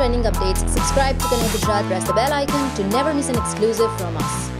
trending updates, subscribe to Connect Gujarat, press the bell icon to never miss an exclusive from us.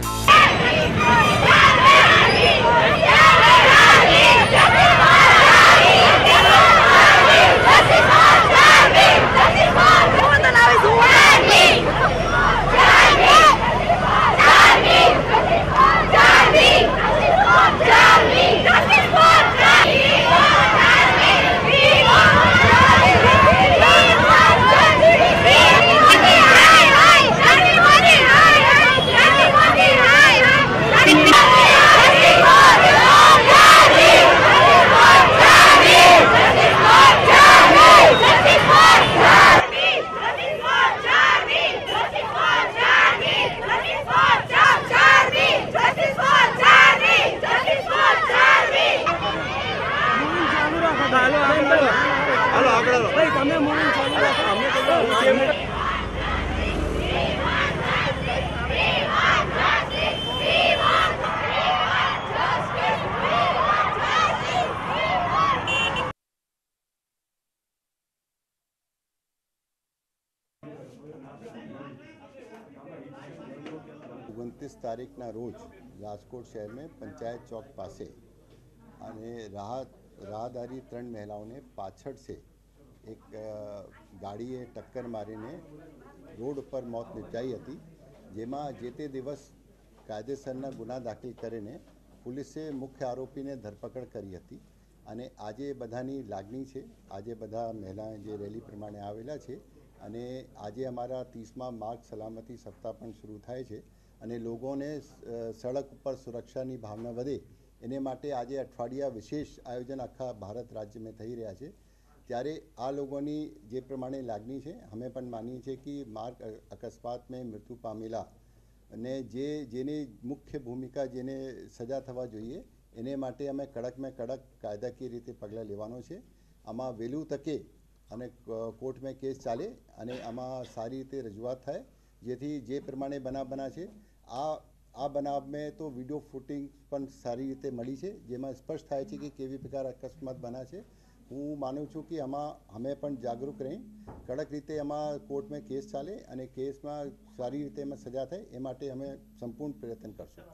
ઓગણત્રીસ તારીખના રોજ રાજકોટ શહેરમાં પંચાયત ચોક પાસે અને રાહત, રાહદારી ત્રણ મહિલાઓને પાછળ છે એક ગાડીએ ટક્કર મારીને રોડ ઉપર મોત નિપજાઈ હતી, જેમાં જે તે દિવસ કાયદેસરના ગુના દાખલ કરીને પોલીસે મુખ્ય આરોપીને ધરપકડ કરી હતી અને આજે બધાની લાગણી છે. આજે બધા મહિલાએ જે રેલી પ્રમાણે આવેલા છે અને આજે અમારા ત્રીસમાં માર્ગ સલામતી સપ્તાહ પણ શરૂ થાય છે અને લોકોને સડક ઉપર સુરક્ષાની ભાવના વધે એને માટે આજે અઠવાડિયા વિશેષ આયોજન આખા ભારત રાજ્યમાં થઈ રહ્યા છે. ત્યારે આ લોકોની જે પ્રમાણે લાગણી છે, અમે પણ માનીએ છીએ કે માર્ગ અકસ્માત અકસ્માતમાં મૃત્યુ પામેલા અને જે, જેની મુખ્ય ભૂમિકા જેને સજા થવા જોઈએ, એને માટે અમે કડકમાં કડક કાયદાકીય રીતે પગલાં લેવાનો છે. આમાં વહેલું તકે અને કોર્ટ કોર્ટમાં કેસ ચાલે અને આમાં સારી રીતે રજૂઆત થાય. જેથી જે પ્રમાણે બનાવ બના છે આ આ બનાવમાં તો વીડિયો ફૂટિંગ પણ સારી રીતે મળી છે. જેમાં સ્પષ્ટ થાય છે કે કેવી પ્રકાર અકસ્માત બના છે. હું માનું છું કે આમાં અમે પણ જાગૃત રહી કડક રીતે એમાં કોર્ટમાં કેસ ચાલે અને કેસમાં સારી રીતે એમાં સજા થાય એ માટે અમે સંપૂર્ણ પ્રયત્ન કરશું.